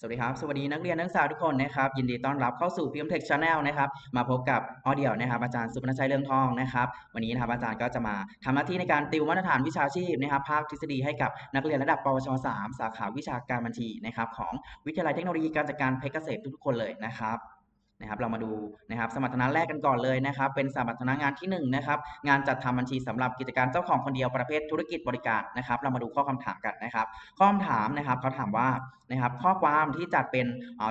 สวัสดีครับ สวัสดีนักเรียนนักศึกษาทุกคนนะครับยินดีต้อนรับเข้าสู่ PM Tech Channel นะครับมาพบกับออเดียวนะครับอาจารย์สุพรรณชัยเรื่องทองนะครับวันนี้นะครับอาจารย์ก็จะมาทำหน้าที่ในการติวมาตรฐานวิชาชีพนะครับภาคทฤษฎีให้กับนักเรียนระดับปวช 3 สาขาวิชาการบัญชีนะครับของวิทยาลัยเทคโนโลยีการจัดการเพชรเกษมทุกๆคนเลยนะครับ นะครับเรามาดูนะครับสมรรถนะแรกกันก่อนเลยนะครับ เป็นสมรรถนะงานที่1นะครับงานจัดทำบัญชีสำหรับกิจการเจ้าของคนเดียวประเภทธุรกิจบริการนะครับ เรามาดูข้อคำถามกันนะครับ ข้อคำถามนะครับเขาถามว่านะครับข้อความที่จัดเป็น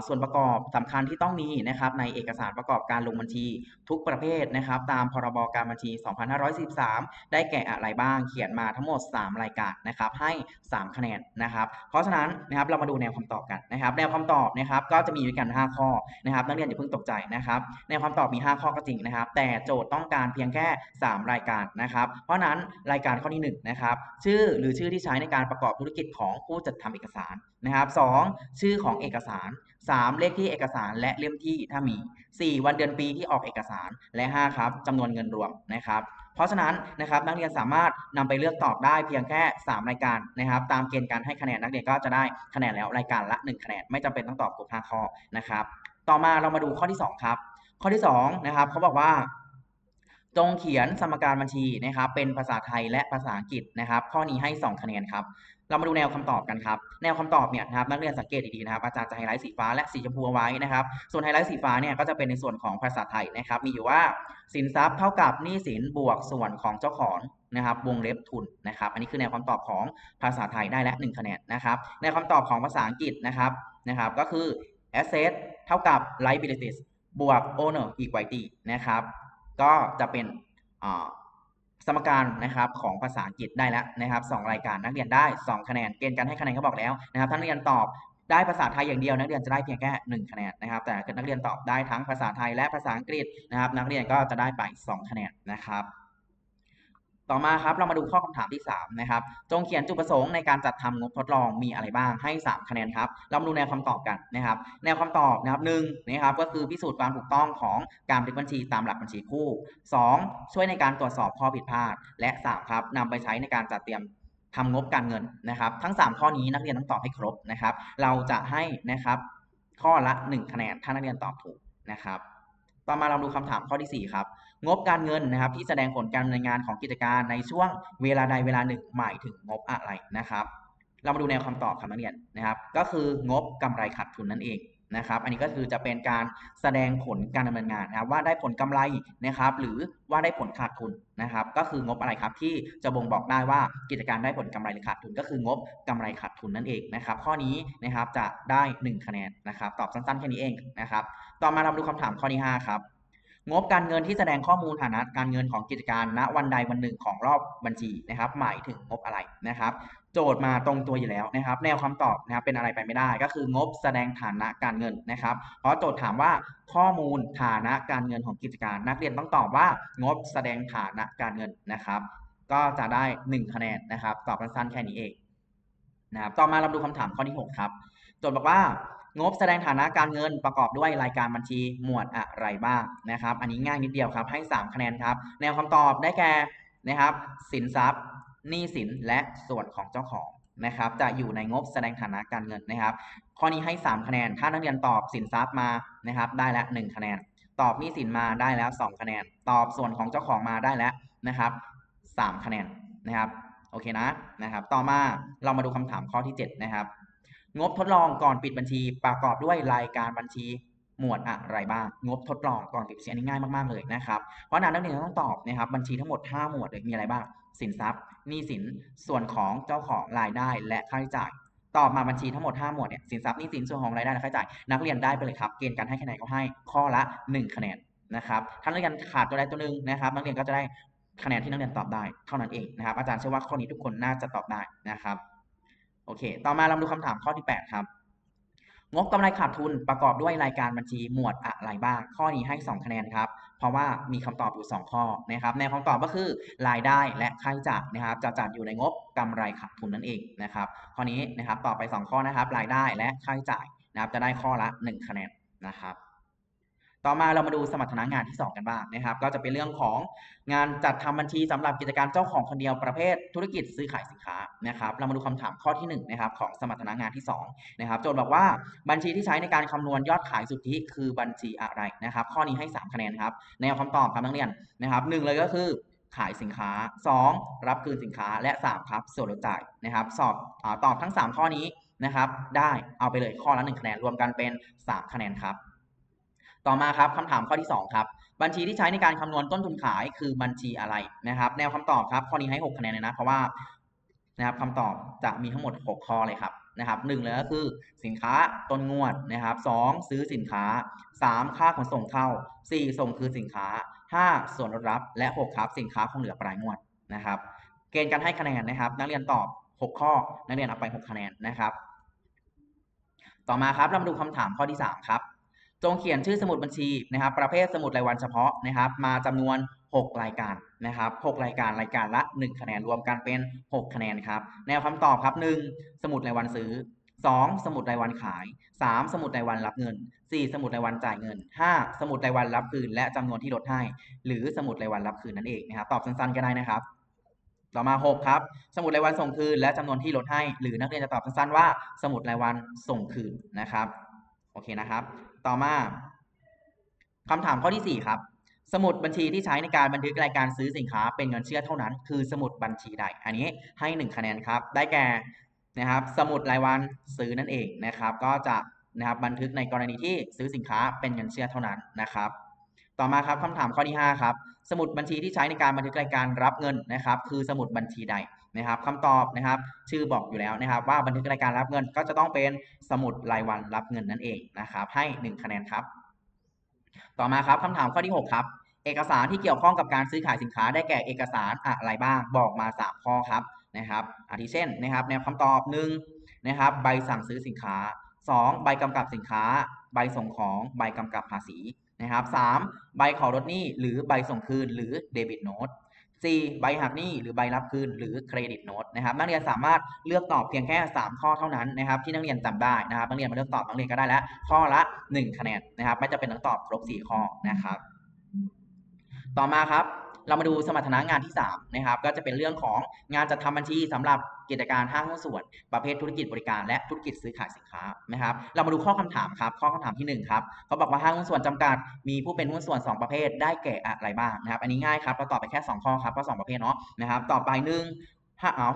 ส่วนประกอบสำคัญที่ต้องมีนะครับในเอกสารประกอบการลงบัญชีทุกประเภทนะครับ ตามพรบการบัญชี 2513ได้แก่อะไรบ้างเขียนมาทั้งหมด 3 รายการนะครับ ให้ 3 คะแนนนะครับ เพราะฉะนั้นนะครับเรามาดูแนวคำตอบกันนะครับ แนวคำตอบนะครับก็จะมีด้วยกัน 5 ข้อนะครับนักเรียนอย่าเพิ่งตกใจนะครับแนวคำตอบมี 5 ข้อก็จริงนะครับ แต่โจทย์ต้องการเพียงแค่ 3 รายการนะครับ เพราะนั้นรายการข้อที่1นะครับชื่อหรือชื่อที่ใช้ในการประกอบธุรกิจของผู้จัดทำเอกสารนะครับ2ชื่อของเอกสาร 3 เลขที่เอกสารและเล่มที่ถ้ามี 4 วันเดือนปีที่ออกเอกสารและ 5 ครับจำนวนเงินรวมนะครับเพราะฉะนั้นนะครับนักเรียนสามารถนำไปเลือกตอบได้เพียงแค่ 3 รายการนะครับ ตามเกณฑ์การให้คะแนนนักเรียนก็จะได้คะแนนแล้วรายการละ 1 คะแนนไม่จำเป็นต้องตอบครบ5ข้อนะครับ ต่อมาเรามาดูข้อที่ 2 ครับ ข้อที่2นะครับเขาบอกว่าจงเขียนสมการบัญชีนะครับ เป็นภาษาไทยและภาษาอังกฤษนะครับ ข้อนี้ให้ 2 คะแนนครับ เรามาดูแนวคำตอบกันครับ แนวคำตอบเนี่ยนะครับนักเรียนสังเกตดีๆนะครับอาจารย์จะไฮไลท์สีฟ้าและสีชมพูเอาไว้นะครับ ส่วนไฮไลท์สีฟ้าเนี่ยก็จะเป็นในส่วนของภาษาไทยนะครับ มีอยู่ว่าสินทรัพย์เท่ากับหนี้สินบวกส่วนของเจ้าของนะครับวงเล็บทุนนะครับ อันนี้คือแนวคำตอบของภาษาไทยได้และ 1 คะแนนนะครับแนวคำตอบของภาษาอังกฤษนะครับนะครับ ก็คือ asset เท่ากับ liabilities บวก owner equity นะครับ ก็จะเป็นสมการนะครับของภาษาอังกฤษได้แล้วนะครับ2รายการนักเรียนได้ 2 คะแนนเกณฑ์การให้คะแนนก็บอกแล้วนะครับถ้านักเรียนตอบได้ภาษาไทยอย่างเดียว นักเรียนจะได้เพียงแค่ 1 คะแนนนะครับ แต่นักเรียนตอบได้ทั้งภาษาไทยและภาษาอังกฤษนะครับ นักเรียนก็จะได้ไป 2 คะแนนนะครับ ต่อมาครับเรามาดูข้อคำถามที่ 3 นะครับ จงเขียนจุดประสงค์ในการจัดทำงบทดลองมีอะไรบ้างให้ 3 คะแนนครับ เรามาดูแนวคำตอบกันนะครับ แนวคำตอบนะครับหนึ่งนะครับก็คือพิสูจน์ความถูกต้องของการบันทึกบัญชีตามหลักบัญชีคู่ 2. ช่วยในการตรวจสอบข้อผิดพลาด และ 3 ครับนำไปใช้ในการจัดเตรียมทำงบการเงินนะครับ ทั้ง 3 ข้อนี้นักเรียนต้องตอบให้ครบนะครับ เราจะให้นะครับข้อละ 1 คะแนนถ้านักเรียนตอบถูกนะครับ ต่อมาเราดูคำถามข้อที่ 4 ครับ งบการเงินนะครับ ที่แสดงผลการดำเนินงานของกิจการในช่วงเวลาใดเวลาหนึ่งหมายถึงงบอะไรนะครับ เรามาดูแนวคำตอบครับนักเรียนนะครับ ก็คืองบกำไรขาดทุนนั่นเอง นะครับ อันนี้ก็คือจะเป็นการแสดงผลการดำเนินงานนะครับว่าได้ผลกำไรนะครับ หรือว่าได้ผลขาดทุนนะครับ ก็คืองบอะไรครับที่จะบ่งบอกได้ว่ากิจการได้ผลกำไรหรือขาดทุน ก็คืองบกำไรขาดทุนนั่นเองนะครับ ข้อนี้นะครับจะได้ 1 คะแนนนะครับ ตอบสั้นๆแค่นี้เองนะครับ ต่อมาเราดูคำถามข้อที่5ครับ งบการเงินที่แสดงข้อมูลฐานะการเงินของกิจการณวันใดวันหนึ่งของรอบบัญชีนะครับ หมายถึงงบอะไรนะครับ โจทย์มาตรงตัวอยู่แล้วนะครับ แนวคำตอบนะครับเป็นอะไรไปไม่ได้ ก็คืองบแสดงฐานะการเงินนะครับ เพราะโจทย์ถามว่าข้อมูลฐานะการเงินของกิจการ นักเรียนต้องตอบว่างบแสดงฐานะการเงินนะครับ ก็จะได้ 1 คะแนนนะครับ ตอบสั้นๆแค่นี้เองนะครับต่อมาเราดูคำถามข้อที่ 6 ครับโจทย์บอกว่า งบแสดงฐานะการเงินประกอบด้วยรายการบัญชีหมวดอะไรบ้างนะครับ อันนี้ง่ายนิดเดียวครับ ให้ 3 คะแนนครับ แนวคำตอบได้แก่นะครับ สินทรัพย์หนี้สินและส่วนของเจ้าของนะครับ จะอยู่ในงบแสดงฐานะการเงินนะครับ ข้อนี้ให้ 3 คะแนน ถ้านักเรียนตอบสินทรัพย์มานะครับ ได้แล้ว1คะแนน ตอบหนี้สินมาได้แล้ว 2 คะแนน ตอบส่วนของเจ้าของมาได้แล้วนะครับ 3 คะแนนนะครับ โอเคนะนะครับ ต่อมาเรามาดูคำถามข้อที่ 7 นะครับ งบทดลองก่อนปิดบัญชีประกอบด้วยรายการบัญชีหมวดอะไรบ้าง งบทดลองก่อนปิดบัญชีอันนี้ง่ายมากๆเลยนะครับ เพราะนั้นนักเรียนต้องตอบนะครับบัญชีทั้งหมด 5 หมวดเลยมีอะไรบ้าง สินทรัพย์หนี้สินส่วนของเจ้าของรายได้และค่าใช้จ่ายตอบมาบัญชีทั้งหมด 5 หมวดเนี่ยสินทรัพย์หนี้สินส่วนของรายได้และค่าใช้จ่ายนักเรียนได้ไปเลยครับ เกณฑ์การให้คะแนนก็ให้ข้อละ 1 คะแนนนะครับถ้านักเรียนขาดตัวใดตัวหนึ่งนะครับ นักเรียนก็จะได้คะแนนที่นักเรียนตอบได้เท่านั้นเองนะครับอาจารย์เชื่อว่าข้อนี้ทุกคนน่าจะตอบได้นะครับ โอเค ต่อมาเราดูคำถามข้อที่ 8 ครับ งบกำไรขาดทุนประกอบด้วยรายการบัญชีหมวดอะไรบ้าง ข้อนี้ให้ 2 คะแนนครับ เพราะว่ามีคำตอบอยู่ 2 ข้อนะครับแนคำตอบก็คือรายได้และค่าใช้จ่ายนะครับ จะจัดอยู่ในงบกำไรขาดทุนนั่นเองนะครับ ข้อนี้นะครับตอบไป 2 ข้อนะครับ รายได้และค่าใช้จ่ายนะครับ จะได้ข้อละ 1 คะแนนนะครับ ต่อมาเรามาดูสมรรถนะงานที่ 2 กันบ้างนะครับ ก็จะเป็นเรื่องของงานจัดทำบัญชีสำหรับกิจการเจ้าของคนเดียวประเภทธุรกิจซื้อขายสินค้านะครับ เรามาดูคำถามข้อที่1นะครับของสมรรถนะงานที่2นะครับโจทย์บอกว่าบัญชีที่ใช้ในการคำนวณยอดขายสุทธิคือบัญชีอะไรนะครับ ข้อนี้ให้ 3 คะแนนครับแนวคำตอบครับนักเรียนนะครับหนึ่งเลยก็คือขายสินค้า 2 รับคืนสินค้าและ 3 ครับส่วนลดจ่ายนะครับ สอบอตอบทั้ง 3 ข้อนี้นะครับ ได้เอาไปเลยข้อละ1คะแนนรวมกันเป็น 3 คะแนนครับ ต่อมาครับคำถามข้อที่ 2 ครับ บัญชีที่ใช้ในการคำนวณต้นทุนขายคือบัญชีอะไรนะครับ แนวคำตอบครับข้อนี้ให้ 6 คะแนนเลยนะเพราะว่านะครับคำตอบจะมีทั้งหมด 6 ข้อเลยครับนะครับหนึ่งเลยก็คือสินค้าต้นงวดนะครับสองซื้อสินค้า 3 ค่าขนส่งเข้า 4 ส่งคืนสินค้า 5 ส่วนลดรับและ 6 ครับ สินค้าคงเหลือปลายงวดนะครับ เกณฑ์การให้คะแนนนะครับ นักเรียนตอบ 6 ข้อ นักเรียนเอาไป 6 คะแนนนะครับ ต่อมาครับเรามาดูคำถามข้อที่ 3 ครับ จงเขียนชื่อสมุดบัญชีนะครับ ประเภทสมุดรายวันเฉพาะนะครับ มาจำนวน 6 รายการนะครับ 6 รายการรายการละ 1 คะแนนรวมกันเป็น 6 คะแนนครับ แนวคำตอบครับ 1 สมุดรายวันซื้อ 2 สมุดรายวันขาย 3 สมุดรายวันรับเงิน 4 สมุดรายวันจ่ายเงิน 5 สมุดรายวันรับคืน และจำนวนที่ลดให้ หรือสมุดรายวันรับคืนนั่นเองนะครับ ตอบสั้นๆก็ได้นะครับต่อมา 6 ครับ สมุดรายวันส่งคืน และจำนวนที่ลดให้ หรือนักเรียนจะตอบสั้นๆว่า สมุดรายวันส่งคืนนะครับ โอเคนะครับ ต่อมาคำถามข้อที่ 4 ครับ สมุดบัญชีที่ใช้ในการบันทึกรายการซื้อสินค้าเป็นเงินเชื่อเท่านั้น คือสมุดบัญชีใด อันนี้ให้ 1 คะแนนครับ ได้แก่นะครับ สมุดรายวันซื้อนั่นเองนะครับ ก็จะนะครับบันทึกในกรณีที่ซื้อสินค้าเป็นเงินเชื่อเท่านั้นนะครับ ต่อมาครับคำถามข้อที่ 5 ครับ สมุดบัญชีที่ใช้ในการบันทึกรายการรับเงินนะครับ คือสมุดบัญชีใด นะครับคำตอบนะครับ ชื่อบอกอยู่แล้วนะครับ ว่าบันทึกรายการรับเงินก็จะต้องเป็นสมุดรายวันรับเงินนั่นเองนะครับ ให้ 1 คะแนนครับ ต่อมาครับคำถามข้อที่ 6 ครับเอกสารที่เกี่ยวข้องกับการซื้อขายสินค้าได้แก่เอกสารอะไรบ้างบอกมา 3 ข้อครับนะครับอาทิเช่นนะครับแนวคำตอบ1นะครับใบสั่งซื้อสินค้า 2 ใบกำกับสินค้า ใบส่งของใบกำกับภาษีนะครับ3ใบขอลดหนี้หรือใบส่งคืนหรือเดบิตโนต 4. ใบหักหนี้หรือใบรับคืนหรือเครดิตโนตนะครับนักเรียนสามารถเลือกตอบเพียงแค่ 3 ข้อเท่านั้นนะครับที่นักเรียนจำได้นะครับนักเรียนมาเลือกตอบนักเรียนก็ได้แล้วข้อละ 1 คะแนนนะครับไม่จะเป็นต้องตอบครบ 4 ข้อนะครับ ต่อมาครับ เรามาดูสมรรถนะงานที่3นะครับก็จะเป็นเรื่องของงานจัดทำบัญชีสำหรับกิจการห้างหุ้นส่วน ประเภทธุรกิจบริการและธุรกิจซื้อขายสินค้านะครับ เรามาดูข้อคำถามครับ ข้อคำถามที่1ครับเขาบอกว่าห้างหุ้นส่วนจำกัด มีผู้เป็นหุ้นส่วน 2 ประเภทได้แก่อะไรบ้างนะครับ อันนี้ง่ายครับเราตอบไปแค่ 2 ข้อครับก็2ประเภทเนาะนะครับ ต่อไปหนึ่ง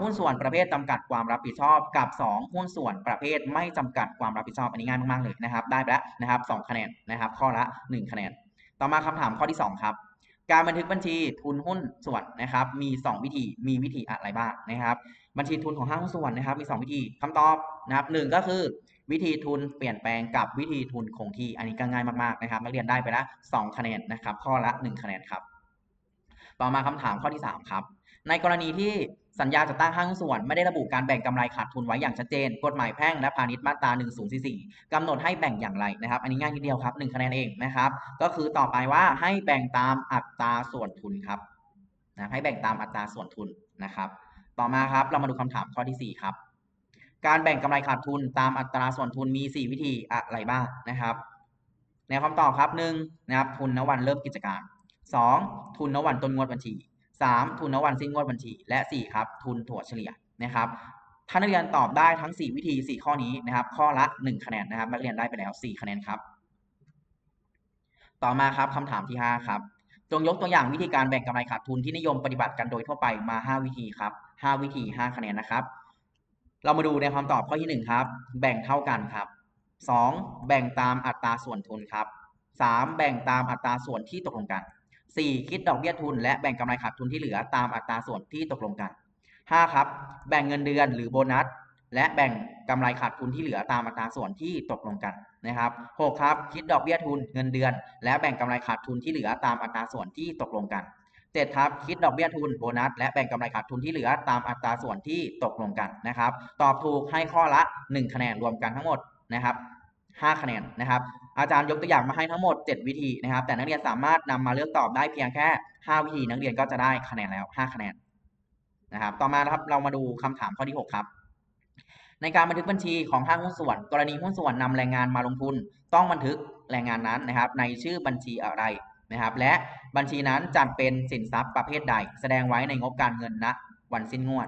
หุ้นส่วนประเภทจำกัดความรับผิดชอบกับ 2 หุ้นส่วนประเภทไม่จำกัดความรับผิดชอบอันนี้ง่ายมากๆเลยนะครับ ได้ไปแล้วนะครับ2คะแนนนะครับ ข้อละ 1 คะแนน ต่อมาคำถามข้อที่ 2 ครับ การบันทึกบัญชีทุนหุ้นส่วนนะครับ มี 2 วิธีมีวิธีอะไรบ้างนะครับ บัญชีทุนของห้างหุ้นส่วนนะครับ มี 2 วิธีคำตอบนะครับหนึ่งก็คือวิธีทุนเปลี่ยนแปลงกับวิธีทุนคงที่อันนี้ก็ง่ายมากๆนะครับนักเรียนได้ไปแล้ว2คะแนนนะครับ ข้อละ 1 คะแนนครับ ต่อมาคำถามข้อที่ 3 ครับ ในกรณีที่ สัญญาจัดตั้งห้างส่วนไม่ได้ระบุการแบ่งกำไรขาดทุนไว้อย่างชัดเจน กฎหมายแพ่งและพาณิชย์มาตรา1044กำหนดให้แบ่งอย่างไรนะครับ อันนี้ง่ายนิดเดียวครับ1คะแนนเองนะครับ ก็คือต่อไปว่าให้แบ่งตามอัตราส่วนทุนครับนะให้แบ่งตามอัตราส่วนทุนนะครับ ต่อมาครับเรามาดูคำถามข้อที่ 4 ครับ การแบ่งกำไรขาดทุนตามอัตราส่วนทุนมี 4 วิธีอะไรบ้างนะครับแนวคำตอบครับ1นะครับทุนณวันเริ่มกิจการ 2. ทุนณวันต้นงวดบัญชี 3. ทุนณวันสิ้นงวดบัญชี และ 4 ครับ ทุนถั่วเฉลี่ยนะครับถ้านักเรียนตอบได้ทั้ง 4 วิธี 4 ข้อนี้นะครับ ข้อละ 1 คะแนนนะครับนักเรียนได้ไปแล้ว 4 คะแนนครับ ต่อมาครับคำถามที่ 5 ครับ จงยกตัวอย่างวิธีการแบ่งกำไรขาดทุนที่นิยมปฏิบัติกันโดยทั่วไปมา 5 วิธีครับ 5 วิธี 5 คะแนนนะครับ เรามาดูในคำตอบข้อที่ 1 ครับ แบ่งเท่ากันครับ 2. แบ่งตามอัตราส่วนทุนครับ 3. แบ่งตามอัตราส่วนที่ตกลงกัน 4. คิดดอกเบี้ยทุน และแบ่งกำไรขาดทุนที่เหลือตามอัตราส่วนที่ตกลงกัน 5. ครับ แบ่งเงินเดือนหรือโบนัส และแบ่งกำไรขาดทุนที่เหลือตามอัตราส่วนที่ตกลงกันนะครับ 6. ครับ คิดดอกเบี้ยทุนเงินเดือน และแบ่งกำไรขาดทุนที่เหลือตามอัตราส่วนที่ตกลงกัน 7. ครับ คิดดอกเบี้ยทุนโบนัส และแบ่งกำไรขาดทุนที่เหลือตามอัตราส่วนที่ตกลงกันนะครับ ตอบถูกให้ข้อละ 1 คะแนนรวมกันทั้งหมดนะครับ5คะแนนนะครับ อาจารย์ยกตัวอย่างมาให้ทั้งหมด 7 วิธีนะครับ แต่นักเรียนสามารถนำมาเลือกตอบได้เพียงแค่ 5 วิธี นักเรียนก็จะได้คะแนนแล้ว 5 คะแนนนะครับ ต่อมาครับเรามาดูคำถามข้อที่ 6 ครับ ในการบันทึกบัญชีของห้างหุ้นส่วน กรณีหุ้นส่วนนำแรงงานมาลงทุน ต้องบันทึกแรงงานนั้นนะครับ ในชื่อบัญชีอะไรนะครับ และบัญชีนั้นจัดเป็นสินทรัพย์ประเภทใด แสดงไว้ในงบการเงินณวันสิ้นงวด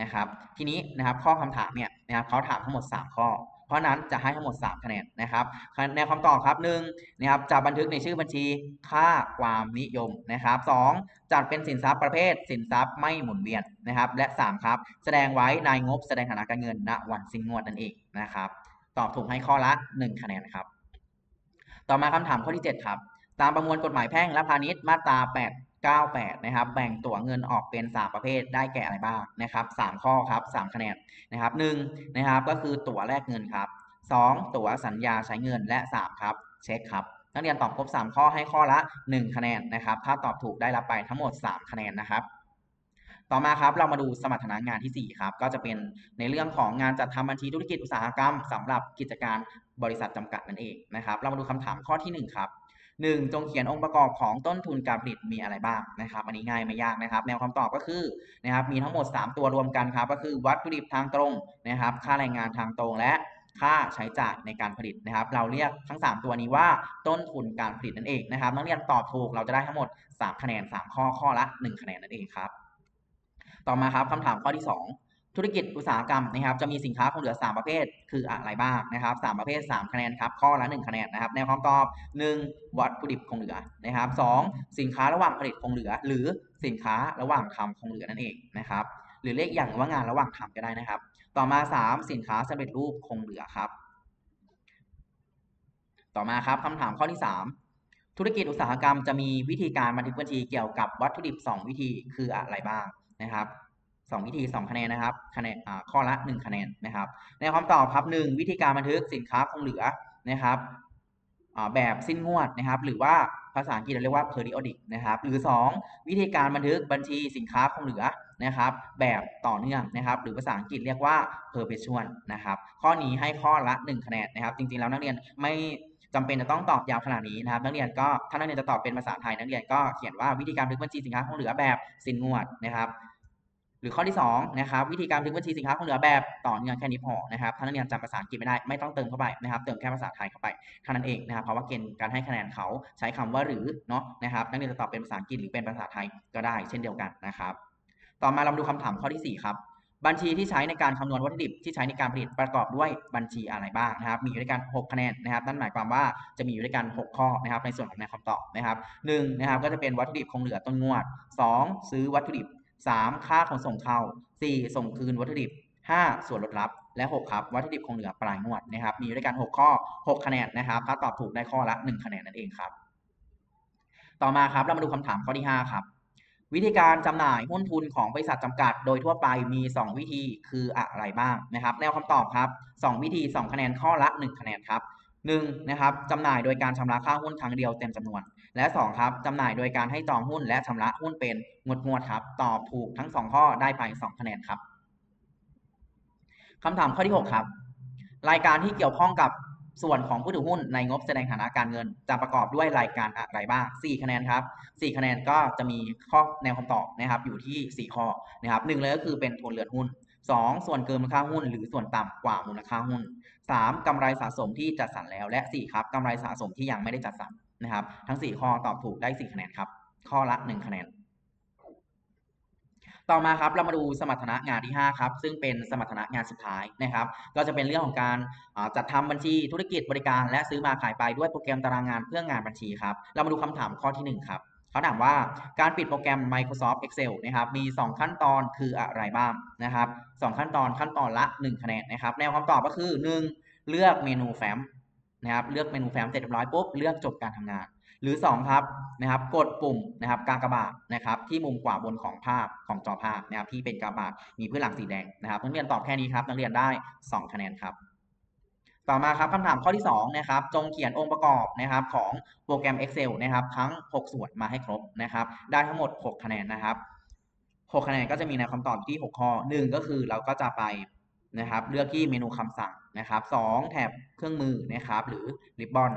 นะครับ ทีนี้นะครับข้อคำถามเนี่ยนะครับเขาถามทั้งหมด 3 ข้อ เพราะนั้นจะให้ทั้งหมด 3 คะแนนนะครับแนวคำตอบครับหนึ่งนะครับจะบันทึกในชื่อบัญชีค่าความนิยมนะครับสองจัดเป็นสินทรัพย์ประเภท สินทรัพย์ไม่หมุนเวียนนะครับ และ 3 ครับ แสดงไว้ในงบแสดงฐานะการเงินณวันสิ้นงวดนั่นเองนะครับ ตอบถูกให้ข้อละ 1 คะแนนครับ ต่อมาคำถามข้อที่ 7 ครับ ตามประมวลกฎหมายแพ่งและพาณิชย์มาตรา8 98 นะครับ แบ่งตั๋วเงินออกเป็น 3 ประเภท ได้แก่อะไรบ้างนะครับ 3 ข้อครับ 3 คะแนนนะครับ1นะครับ ก็คือตั๋วแลกเงินครับ 2 ตั๋วสัญญาใช้เงินและ 3 ครับ เช็คครับ นักเรียนตอบครบ 3 ข้อให้ข้อละ 1 คะแนนนะครับ ถ้าตอบถูกได้รับไปทั้งหมด 3 คะแนนนะครับต่อมาครับเรามาดูสมรรถนะงานที่ 4 ครับ ก็จะเป็นในเรื่องของงานจัดทำบัญชีธุรกิจอุตสาหกรรมสำหรับกิจการบริษัทจำกัดนั่นเองนะครับ เรามาดูคำถามข้อที่ 1 ครับ 1. จงเขียนองค์ประกอบของต้นทุนการผลิตมีอะไรบ้างนะครับ อันนี้ง่ายไม่ยากนะครับ แนวคำตอบก็คือนะครับมีทั้งหมด 3 ตัวรวมกันครับ ก็คือวัตถุดิบทางตรงนะครับ ค่าแรงงานทางตรงและค่าใช้จ่ายในการผลิตนะครับ เราเรียกทั้ง 3 ตัวนี้ว่าต้นทุนการผลิตนั่นเองนะครับนักเรียนตอบถูกเราจะได้ทั้งหมด 3 คะแนน 3 ข้อข้อละ 1 คะแนนนั่นเองครับ ต่อมาครับคำถามข้อที่ 2 ธุรกิจอุตสาหกรรมนะครับจะมีสินค้าคงเหลือ 3 ประเภท คืออะไรบ้างนะครับ3ประเภท 3 คะแนนครับข้อละ 1 คะแนนนะครับแนวคำตอบ 1. วัตถุดิบคงเหลือนะครับ 2. สินค้าระหว่างผลิตคงเหลือ หรือสินค้าระหว่างทำคงเหลือนั่นเองนะครับหรือเรียกอย่างว่างานระหว่างทำก็ได้นะครับ ต่อมา 3 สินค้าสำเร็จรูปคงเหลือครับ ต่อมาครับคำถามข้อที่ 3 ธุรกิจอุตสาหกรรมจะมีวิธีการบันทึกบัญชีเกี่ยวกับวัตถุดิบ 2 วิธีคืออะไรบ้างนะครับ 2 วิธี 2 คะแนนนะครับคะแนนข้อละ 1 คะแนนนะครับ ในคำตอบครับ 1 วิธีการบันทึกสินค้าคงเหลือนะครับแบบสิ้นงวดนะครับ หรือว่าภาษาอังกฤษเราเรียกว่า periodic นะครับ หรือ 2 วิธีการบันทึกบัญชีสินค้าคงเหลือนะครับ แบบต่อเนื่องนะครับ หรือภาษาอังกฤษเรียกว่า perpetual นะครับ ข้อนี้ให้ข้อละ 1 คะแนนนะครับ จริงๆแล้วนักเรียนไม่จำเป็นจะต้องตอบยาวขนาดนี้นะครับ นักเรียนก็ถ้านักเรียนจะตอบเป็นภาษาไทยนักเรียนก็เขียนว่าวิธีการบันทึกบัญชีสินค้าคงเหลือแบบสิ้นงวดนะครับ หรือข้อที่2นะครับวิธีการบันทึกบัญชีสินค้าคงเหลือแบบต่อเนื่องแค่นี้พอนะครับถ้านักเรียนจำภาษาอังกฤษไม่ได้ไม่ต้องเติมเข้าไปนะครับเติมแค่ภาษาไทยเข้าไปเท่านั้นเองนะครับเพราะว่าเกณฑ์การให้คะแนนเขาใช้คำว่าหรือเนาะนะครับนักเรียนจะตอบเป็นภาษาอังกฤษหรือเป็นภาษาไทยก็ได้เช่นเดียวกันนะครับต่อมาเราดูคำถามข้อที่ 4 ครับบัญชีที่ใช้ในการคำนวณวัตถุดิบที่ใช้ในการผลิตประกอบด้วยบัญชีอะไรบ้างนะครับ มีอยู่ด้วยกัน 6 คะแนนนะครับ นั่นหมายความว่าจะมีอยู่ด้วยกัน 6 ข้อนะครับ ในส่วนของแนวคำตอบนะครับ1นะครับก็จะเป็นวัตถุดิบคงเหลือต้นงวด 2 ซื้อวัตถุดิบ 3 ค่าขนส่งเข้า 4 ส่งคืนวัตถุดิบ 5 ส่วนลดลับ และ 6 ครับ วัตถุดิบคงเหลือปลายงวดนะครับ มีอยู่ด้วยกัน 6 ข้อ 6 คะแนนนะครับถ้าตอบถูกได้ข้อละ 1 คะแนนนั่นเองครับ ต่อมาครับเรามาดูคำถามข้อที่ 5 ครับ วิธีการจำหน่ายหุ้นทุนของบริษัทจำกัด โดยทั่วไปมี 2 วิธีคืออะไรบ้างนะครับ แนวคำตอบครับ 2 วิธี 2 คะแนนข้อละ 1 คะแนนครับ 1. นะครับจำหน่ายโดยการชำระค่าหุ้นครั้งเดียวเต็มจำนวน และ 2 ครับจำหน่ายโดยการให้จองหุ้นและชำระหุ้นเป็นงวดงวดครับ ตอบถูกทั้ง 2 ข้อได้ไป 2 คะแนนครับคำถามข้อที่ 6 ครับ รายการที่เกี่ยวข้องกับส่วนของผู้ถือหุ้นในงบแสดงฐานะการเงิน จะประกอบด้วยรายการอะไรบ้าง 4 คะแนนครับ 4 คะแนนก็จะมีข้อแนวคำตอบนะครับอยู่ที่ 4 ข้อนะครับหนึ่งเลยก็คือเป็นทุนเรือนหุ้น 2 ส่วนเกินมูลค่าหุ้น หรือส่วนต่ำกว่ามูลค่าหุ้น 3. กำไรสะสมที่จัดสรรแล้วและ 4 ครับกำไรสะสมที่ยังไม่ได้จัดสรร นะครับ ทั้ง 4 ข้อตอบถูกได้ 4 คะแนนครับ ข้อละ 1 คะแนน ต่อมาครับเรามาดูสมรรถนะงานที่ 5 ครับ ซึ่งเป็นสมรรถนะงานสุดท้ายนะครับ ก็จะเป็นเรื่องของการจัดทำบัญชีธุรกิจบริการ และซื้อมาขายไปด้วยโปรแกรมตารางงานเพื่องานบัญชีครับ เรามาดูคำถามข้อที่ 1 ครับเขาถามว่าการปิดโปรแกรม Microsoft Excel นะครับ มี 2 ขั้นตอนคืออะไรบ้างนะครับ 2 ขั้นตอนขั้นตอนละ 1 คะแนนนะครับ แนวคำตอบก็คือ 1 เลือกเมนูแฟ้ม นะครับเลือกเมนูแฟ้มเสร็จเรียบร้อยปุ๊บเลือกจบการทำงาน หรือ 2 ครับนะครับกดปุ่มนะครับกากบาทนะครับที่มุมขวาบนของภาพของจอภาพนะครับที่เป็นกากบาทมีพื้นหลังสีแดงนะครับนักเรียนตอบแค่นี้ครับนักเรียนได้ 2 คะแนนครับต่อมาครับคำถามข้อที่2นะครับจงเขียนองค์ประกอบนะครับของโปรแกรม Excel นะครับทั้ง 6 ส่วนมาให้ครบนะครับได้ทั้งหมด 6 คะแนนนะครับ 6 คะแนนก็จะมีในคำตอบที่ 6 ข้อ 1 ก็คือเราก็จะไป นะครับ เลือกที่เมนูคำสั่งนะครับ2แถบเครื่องมือนะครับหรือริบบอน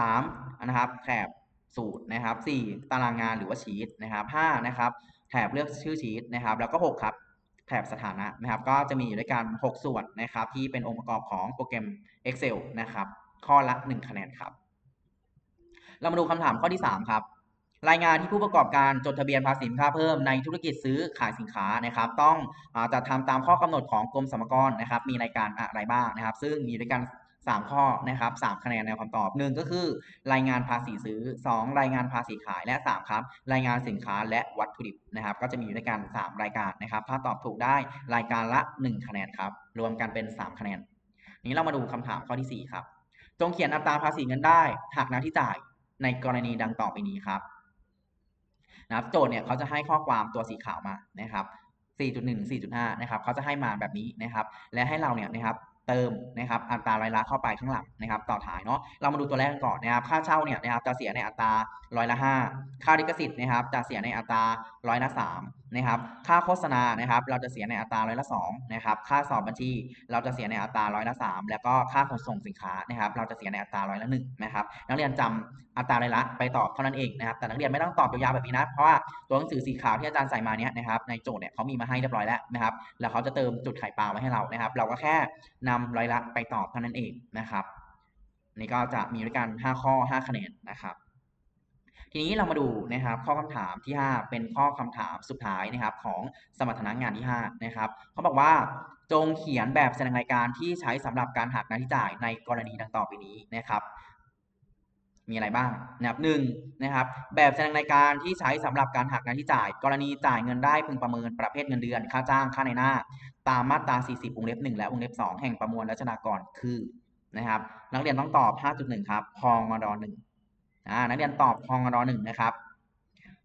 3นะครับแถบสูตรนะครับ4ตารางงานหรือว่าชีตนะครับ5นะครับแถบเลือกชื่อชีตนะครับ แล้วก็6ครับแถบสถานะนะครับ ก็จะมีอยู่ด้วยกัน 6 ส่วนนะครับ ที่เป็นองค์ประกอบของโปรแกรม Excel นะครับ ข้อละ 1 คะแนนครับ เรามาดูคำถามข้อที่ 3 ครับ รายงานที่ผู้ประกอบการจดทะเบียนภาษีค่าเพิ่มในธุรกิจซื้อขายสินค้านะครับ ต้องอจัดทำตามข้อกำหนดของกรมสรรพากรนะครับ มีรายการอะไรบ้างนะครับ ซึ่งมีด้วยกัน3 ข้อนะครับ3คะแนนในคำตอบ 1 ก็คือ รายงานภาษีซื้อ 2 รายงานภาษีขายและ 3 ครับ รายงานสินค้าและวัตถุดิบนะครับ ก็จะมีอยู่ด้วยกัน 3 รายการนะครับ ถ้าตอบถูกได้รายการละ 1 คะแนนครับ รวมกันเป็น 3 คะแนน นี้เรามาดูคำถามข้อที่ 4 ครับ จงเขียนอัตราภาษีเงินได้หักหน้าที่จ่ายในกรณีดังต่อไปนี้ครับ นะครับโจทย์เนี่ยเขาจะให้ข้อความตัวสีขาวมานะครับ 4.1 4.5 นะครับเขาจะให้มาแบบนี้นะครับ และให้เราเนี่ยนะครับเติมนะครับอัตรารายละเข้าไปข้างหลังนะครับ ต่อท้ายเนาะเรามาดูตัวแรกกันก่อนนะครับ ค่าเช่าเนี่ยนะครับจะเสียในอัตราร้อยละ5ค่าลิขสิทธิ์นะครับจะเสียในอัตราร้อยละ3 นะครับ ค่าโฆษณานะครับ เราจะเสียในอัตราร้อยละ2นะครับ ค่าสอบบัญชี เราจะเสียในอัตราร้อยละ3แล้วก็ค่าขนส่งสินค้านะครับ เราจะเสียในอัตราร้อยละ1นะครับ นักเรียนจำอัตรารายละไปตอบเท่านั้นเองนะครับ แต่นักเรียนไม่ต้องตอบยาวๆแบบนี้นะ เพราะว่าตัวหนังสือสีขาวที่อาจารย์ใส่มาเนี้ยนะครับ ในโจทย์เนี่ยเขามีมาให้เรียบร้อยแล้วนะครับ แล้วเขาจะเติมจุดไข่ปลาไว้ให้เรานะครับ เราก็แค่นำรายละไปตอบเท่านั้นเองนะครับ นี่ก็จะมีด้วยกัน5ข้อ 5 คะแนนนะครับ ทีนี้เรามาดูนะครับข้อคำถามที่ 5 เป็นข้อคำถามสุดท้ายนะครับของสมรรถนะงานที่5นะครับเขาบอกว่าจงเขียนแบบแสดงรายการที่ใช้สำหรับการหักหน้าที่จ่ายในกรณีดังต่อไปนี้นะครับมีอะไรบ้างนะครับหนึ่งนะครับ แบบแสดงรายการที่ใช้สำหรับการหักหน้าที่จ่าย กรณีจ่ายเงินได้พึงประเมินประเภทเงินเดือน ค่าจ้างค่าในหน้า ตามมาตรา 40 วงเล็บ 1 และวงเล็บ 2 แห่งประมวลรัชดากรคือนะครับ นักเรียนต้องตอบ 5.1 ครับพองมด1 อ่านักเรียนตอบพองมด1นะครับ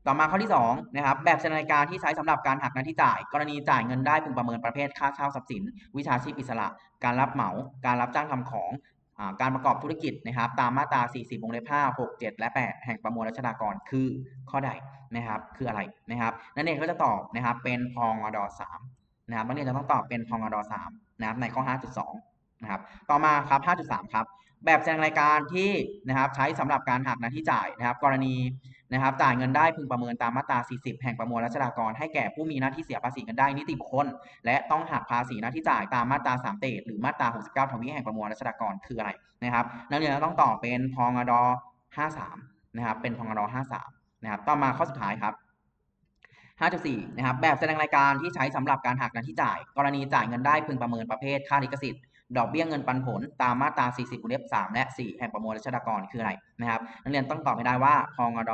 ต่อมาข้อที่2นะครับ แบบแสดงรายการที่ใช้สำหรับการหักหน้าที่จ่าย กรณีจ่ายเงินได้พึงประเมินประเภทค่าเช่าทรัพย์สิน วิชาชีพอิสระ การรับเหมา การรับจ้างทำของการประกอบธุรกิจนะครับ ตามมาตรา 40 วงเล็บ5 6 7 และ 8 แห่งประมวลรัชดากรคือข้อใดนะครับ คืออะไรนะครับ นั่นเองก็จะตอบนะครับเป็นพองอด3นะครับนักเรียนจะต้องตอบเป็นพองอด3นะครับในข้อ 5.2นะครับ ต่อมาครับ 5.3 ครับ แบบแสดงรายการที่นะครับใช้สำหรับการหักหน้าที่จ่ายนะครับ กรณีนะครับจ่ายเงินได้พึงประเมินตามมาตรา 40 แห่งประมวลรัชดากร ให้แก่ผู้มีหน้าที่เสียภาษีเงินได้นิติบุคคล และต้องหักภาษีหน้าที่จ่ายตามมาตรา 3 เตดหรือมาตรา 69ทวีแห่งประมวลรัชดากรคืออะไรนะครับ นักเรียนต้องตอบเป็นพองด53นะครับ เป็นพองด53นะครับ ต่อมาข้อสุดท้ายครับ5.4นะครับแบบแสดงรายการที่ใช้สำหรับการหักหน้าที่จ่าย กรณีจ่ายเงินได้พึงประเมินประเภทค่าลิขสิทธิ์ ดอกเบี้ยเงินปันผลตามมาตรา 40วงเล็บ3และ 4 แห่งประมวลรัชดากรคืออะไรนะครับ นักเรียนต้องตอบให้ได้ว่าพองด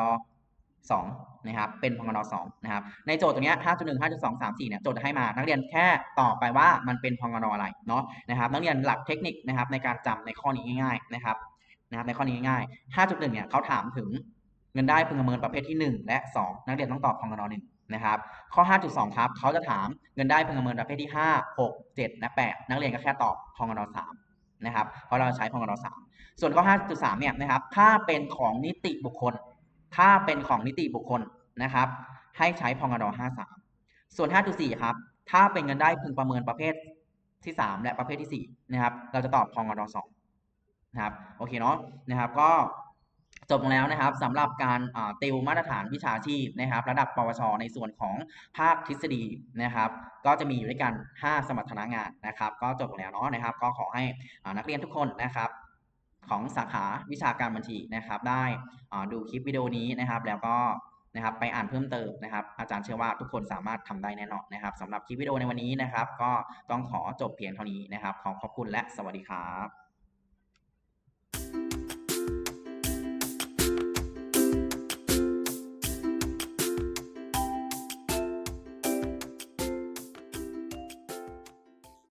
2นะครับ เป็นพงด2นะครับ ในโจทย์ตรงนี้5.1 5.2 3 4เนี่ย โจทย์จะให้มา นักเรียนแค่ตอบไปว่ามันเป็นพงดอะไรเนาะนะครับ นักเรียนหลักเทคนิคนะครับในการจำในข้อนี้ง่าย ๆ นะครับ นะครับในข้อนี้ง่ายๆ5.1 เนี่ยเขาถามถึงเงินได้พึงประเมินประเภทที่ 1 และ 2 นักเรียนต้องตอบพงด1 นะครับ ข้อ 5.2 ครับเขาจะถามเงินได้พึงประเมินประเภทที่ 5 6 7 และ 8 นักเรียนก็แค่ตอบพงด3นะครับ เพราะเราใช้พงด3ส่วนข้อ 5.3 เนี่ยนะครับ ถ้าเป็นของนิติบุคคล ถ้าเป็นของนิติบุคคลนะครับ ให้ใช้พงด53 ส่วน 5.4 ครับ ถ้าเป็นเงินได้พึงประเมินประเภทที่ 3 และประเภทที่ 4 นะครับ เราจะตอบพงด2นะครับ โอเคเนาะ นะครับ ก็ จบลงแล้วนะครับสำหรับการติวมาตรฐานวิชาชีพนะครับ ระดับปวช ในส่วนของภาคทฤษฎีนะครับ ก็จะมีอยู่ด้วยกัน 5 สมรรถนะงานนะครับ ก็จบลงแล้วเนาะนะครับ ก็ขอให้นักเรียนทุกคนนะครับของสาขาวิชาการบัญชีนะครับ ได้ดูคลิปวิดีโอนี้นะครับ แล้วก็นะครับไปอ่านเพิ่มเติมนะครับ อาจารย์เชื่อว่าทุกคนสามารถทำได้แน่นอนนะครับสำหรับคลิปวิดีโอในวันนี้นะครับ ก็ต้องขอจบเพียงเท่านี้นะครับ ขอขอบคุณและสวัสดีครับ